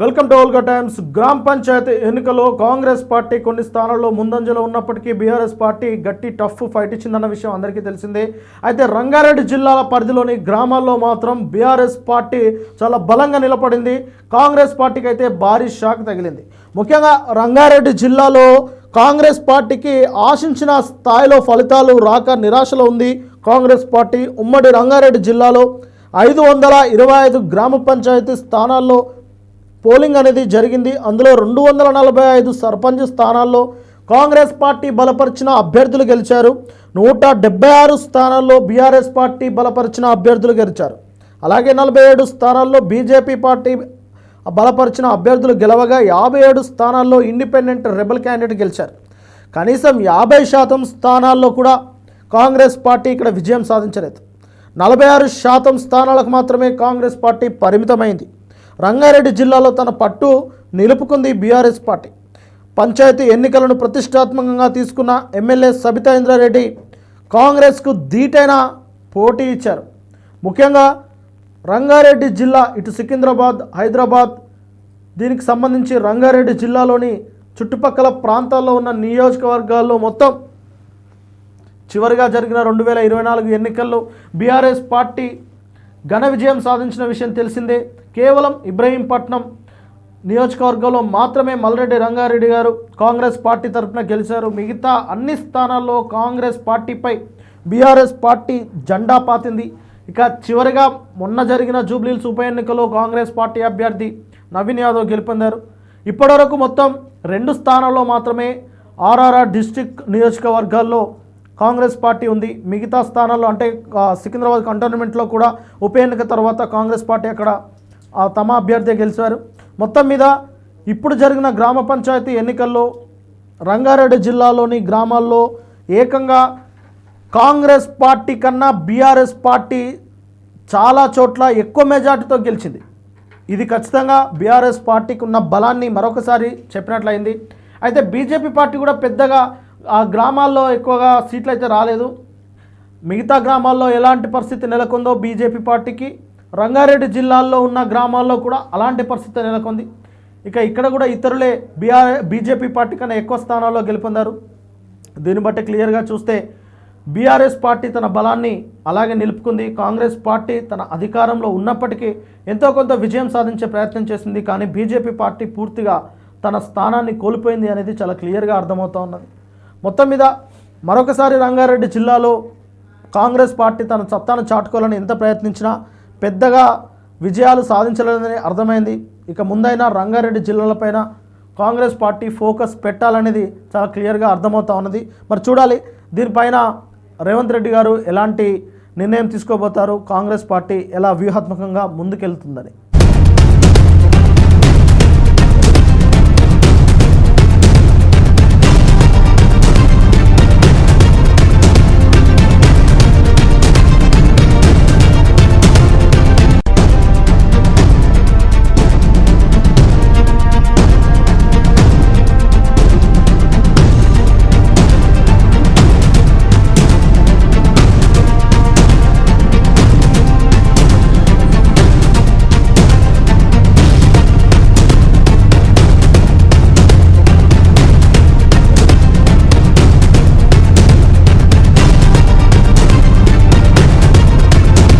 Welcome to Olga times. గ్రామ పంచాయతీ ఎన్నికలో Congress party కొన్ని స్థానాల్లో ముందంజలో ఉన్నప్పటికీ బీఆర్ఎస్ పార్టీ గట్టి టఫ్ ఫైట్ ఇచ్చిందన్న విషయం అందరికీ తెలిసిందే. అయితే రంగారెడ్డి జిల్లాల పరిధిలోని గ్రామాల్లో మాత్రం బీఆర్ఎస్ పార్టీ చాలా బలంగా నిలబడింది. కాంగ్రెస్ పార్టీకి అయితే భారీ షాక్ తగిలింది. ముఖ్యంగా రంగారెడ్డి జిల్లాలో కాంగ్రెస్ పార్టీకి ఆశించిన స్థాయిలో ఫలితాలు రాక నిరాశలో ఉంది కాంగ్రెస్ పార్టీ. ఉమ్మడి రంగారెడ్డి జిల్లాలో ఐదు వందల ఇరవై ఐదు గ్రామ పంచాయతీ స్థానాల్లో పోలింగ్ అనేది జరిగింది. అందులో రెండు వందల నలభై ఐదు సర్పంచ్ స్థానాల్లో కాంగ్రెస్ పార్టీ బలపరిచిన అభ్యర్థులు గెలిచారు. నూట డెబ్బై ఆరు స్థానాల్లో బీఆర్ఎస్ పార్టీ బలపరిచిన అభ్యర్థులు గెలిచారు. అలాగే నలభై ఏడు స్థానాల్లో బీజేపీ పార్టీ బలపరిచిన అభ్యర్థులు గెలవగా యాభై ఏడు స్థానాల్లో ఇండిపెండెంట్ రెబల్ క్యాండిడేట్ గెలిచారు. కనీసం యాభై శాతం స్థానాల్లో కూడా కాంగ్రెస్ పార్టీ ఇక్కడ విజయం సాధించలేదు. నలభై ఆరు శాతం స్థానాలకు మాత్రమే కాంగ్రెస్ పార్టీ పరిమితమైంది. రంగారెడ్డి జిల్లాలో తన పట్టు నిలుపుకుంది బీఆర్ఎస్ పార్టీ. పంచాయతీ ఎన్నికలను ప్రతిష్టాత్మకంగా తీసుకున్న ఎమ్మెల్యే సబితా ఇంద్రారెడ్డి కాంగ్రెస్కు ధీటైన పోటీ ఇచ్చారు. ముఖ్యంగా రంగారెడ్డి జిల్లా ఇటు సికింద్రాబాద్ హైదరాబాద్ దీనికి సంబంధించి రంగారెడ్డి జిల్లాలోని చుట్టుపక్కల ప్రాంతాల్లో ఉన్న నియోజకవర్గాల్లో మొత్తం చివరిగా జరిగిన రెండు వేల ఇరవై నాలుగు ఎన్నికల్లో బీఆర్ఎస్ పార్టీ ఘన విజయం సాధించిన విషయం తెలిసిందే. కేవలం ఇబ్రహీంపట్నం నియోజకవర్గంలో మాత్రమే మల్రెడ్డి రంగారెడ్డి గారు కాంగ్రెస్ పార్టీ తరఫున గెలిచారు. మిగతా అన్ని స్థానాల్లో కాంగ్రెస్ పార్టీపై బీఆర్ఎస్ పార్టీ జెండా పాతింది. ఇక చివరిగా మొన్న జరిగిన జూబ్లీల్స్ ఉప ఎన్నికలో కాంగ్రెస్ పార్టీ అభ్యర్థి నవీన్ యాదవ్ గెలుపొందారు. ఇప్పటివరకు మొత్తం రెండు స్థానాల్లో మాత్రమే ఆర్ఆర్ఆర్ డిస్టిక్ నియోజకవర్గాల్లో కాంగ్రెస్ పార్టీ ఉంది. మిగతా స్థానాల్లో అంటే సికింద్రాబాద్ కంటోన్మెంట్లో కూడా ఉప ఎన్నిక తర్వాత కాంగ్రెస్ పార్టీ అక్కడ తమ అభ్యర్థి గెలిచారు. మొత్తం మీద ఇప్పుడు జరిగిన గ్రామ పంచాయతీ ఎన్నికల్లో రంగారెడ్డి జిల్లాలోని గ్రామాల్లో ఏకంగా కాంగ్రెస్ పార్టీ కన్నా బీఆర్ఎస్ పార్టీ చాలా చోట్ల ఎక్కువ మెజార్టీతో గెలిచింది. ఇది ఖచ్చితంగా బీఆర్ఎస్ పార్టీకి ఉన్న బలాన్ని మరొకసారి చెప్పినట్లయింది. అయితే బీజేపీ పార్టీ కూడా పెద్దగా ఆ గ్రామాల్లో ఎక్కువగా సీట్లు అయితే రాలేదు. మిగతా గ్రామాల్లో ఎలాంటి పరిస్థితి నెలకొందో బీజేపీ పార్టీకి రంగారెడ్డి జిల్లాల్లో ఉన్న గ్రామాల్లో కూడా అలాంటి పరిస్థితి నెలకొంది. ఇక ఇక్కడ కూడా ఇతరులే బీఆర్ బీజేపీ పార్టీ కన్నా ఎక్కువ స్థానాల్లో గెలుపొందారు. దీన్ని బట్టి క్లియర్గా చూస్తే బీఆర్ఎస్ పార్టీ తన బలాన్ని అలాగే నిలుపుకుంది. కాంగ్రెస్ పార్టీ తన అధికారంలో ఉన్నప్పటికీ ఎంతో కొంత విజయం సాధించే ప్రయత్నం చేసింది. కానీ బీజేపీ పార్టీ పూర్తిగా తన స్థానాన్ని కోల్పోయింది అనేది చాలా క్లియర్గా అర్థమవుతూ ఉన్నది. మొత్తం మీద మరొకసారి రంగారెడ్డి జిల్లాలో కాంగ్రెస్ పార్టీ తన సత్తాను చాటుకోవాలని ఎంత ప్రయత్నించినా పెద్దగా విజయాలు సాధించలేదని అర్థమైంది. ఇక ముందైనా రంగారెడ్డి జిల్లాలపైన కాంగ్రెస్ పార్టీ ఫోకస్ పెట్టాలనేది చాలా క్లియర్గా అర్థమవుతా ఉన్నది. మరి చూడాలి దీనిపైన రేవంత్ రెడ్డి గారు ఎలాంటి నిర్ణయం తీసుకోబోతారు? కాంగ్రెస్ పార్టీ ఎలా వ్యూహాత్మకంగా ముందుకెళ్తుందని.